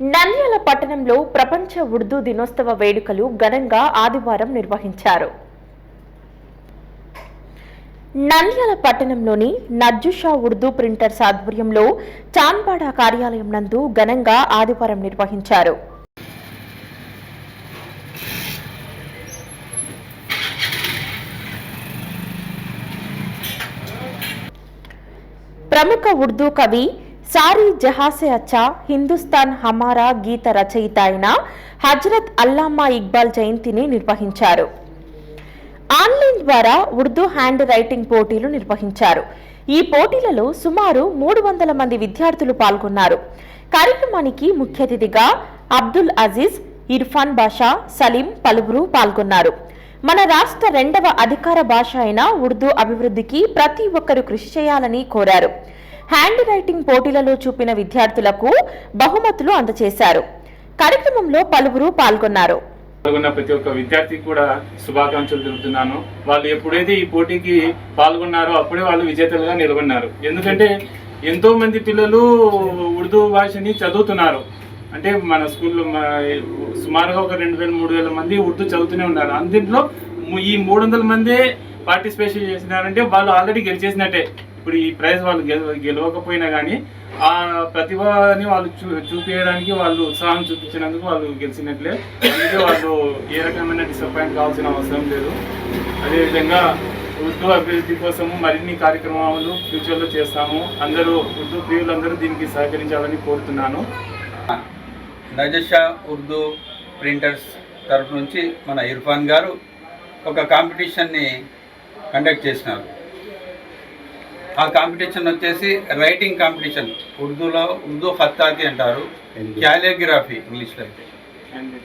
నంద్యాల పట్టణంలో ప్రపంచ ఉర్దూ దినోత్సవ వేడుకలు ఘనంగా ఆదివారం నిర్వహించారు. నంద్యాల పట్టణంలోని నజ్జుషా ఉర్దూ ప్రింటర్స్ ఆధ్వర్యంలో చాన్బాడా కార్యాలయం నందు ఘనంగా ఆదివారం నిర్వహించారు. ప్రముఖ ఉర్దూ కవి సారీ జహాసే అచ్చా హిందుస్థాన్ హమారా గీత రచయిత అయిన హజరత్ అల్లామా ఇక్బాల్ జయంతిని నిర్వహించారు. ఆన్లైన్ ద్వారా ఉర్దూ హ్యాండ్ రైటింగ్ పోటీలు నిర్వహించారు. ఈ పోటీలలో సుమారు మూడు వందల మంది విద్యార్థులు పాల్గొన్నారు. కార్యక్రమానికి ముఖ్య అతిథిగా అబ్దుల్ అజీజ్ ఇర్ఫాన్ బాషా సలీం పలువురు పాల్గొన్నారు. మన రాష్ట్ర రెండవ అధికార భాష అయిన ఉర్దూ అభివృద్ధికి ప్రతి ఒక్కరూ కృషి చేయాలని కోరారు. హ్యాండ్ రైటింగ్ పోటీలలో చూపిన విద్యార్థులకు బహుమతులు అందజేశారు కార్యక్రమంలో పలువురు పాల్గొన్నారు. పాల్గొన్న ప్రతి ఒక్క విద్యార్థికి కూడా శుభాకాంక్షలు తెలుపుతున్నాను. వాళ్ళు ఎప్పుడైతే ఈ పోటీకి పాల్గొన్నారో అప్పుడే వాళ్ళు విజేతలుగా నిలబడినారు. ఎందుకంటే ఎంతో మంది పిల్లలు ఉర్దూ భాషని చదువుతున్నారు. అంటే మన స్కూల్లో సుమారుగా ఒక రెండు వేల మూడు వేల మంది ఉర్దూ చదువుతూనే ఉన్నారు. అందులో ఈ మూడు వందల మందే పార్టిసిపేషన్ చేసినారంటే వాళ్ళు ఆల్రెడీ గెలిచేసినట్టే. ఇప్పుడు ఈ ప్రైజ్ వాళ్ళు గెల గెలవకపోయినా కానీ ఆ ప్రతిభని వాళ్ళు చూ చూపించడానికి వాళ్ళు ఉత్సాహం చూపించినందుకు వాళ్ళు గెలిచినట్లే. అందుకే వాళ్ళు ఏ రకమైన డిసప్పాయింట్ కావాల్సిన అవసరం లేదు. అదేవిధంగా ఉర్దూ అభివృద్ధి కోసము మరిన్ని కార్యక్రమాలు ఫ్యూచర్లో చేస్తాము. అందరూ ఉర్దూ ప్రియులందరూ దీనికి సహకరించాలని కోరుతున్నాను. నజషా ఉర్దూ ప్రింటర్స్ తరఫు నుంచి మన ఇర్ఫాన్ గారు ఒక కాంపిటీషన్ని కండక్ట్ చేసినారు. ఆ కాంపిటీషన్ వచ్చేసి రైటింగ్ కాంపిటీషన్ ఉర్దూలో ఉర్దూ ఖత్తాతి అంటారు. క్యాలియోగ్రఫీ ఇంగ్లీష్లో అయితే.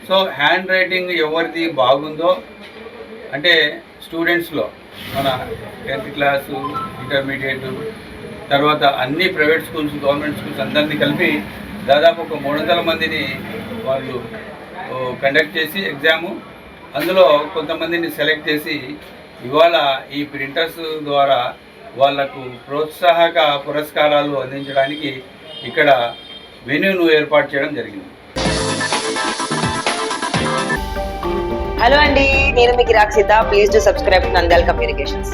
సో హ్యాండ్ రైటింగ్ ఎవరిది బాగుందో అంటే స్టూడెంట్స్లో మన టెన్త్ క్లాసు ఇంటర్మీడియట్ తర్వాత అన్ని ప్రైవేట్ స్కూల్స్ గవర్నమెంట్ స్కూల్స్ అందరినీ కలిపి దాదాపు ఒక మూడు వందల మందిని వాళ్ళు కండక్ట్ చేసి ఎగ్జాము అందులో కొంతమందిని సెలెక్ట్ చేసి ఇవాళ ఈ ప్రింటర్స్ ద్వారా వాళ్ళకు ప్రోత్సాహక పురస్కారాలు అందించడానికి ఇక్కడ వెన్యూను ఏర్పాటు చేయడం జరిగింది. హలో అండి నేను మీకు Rakshita please to subscribe Nandal communications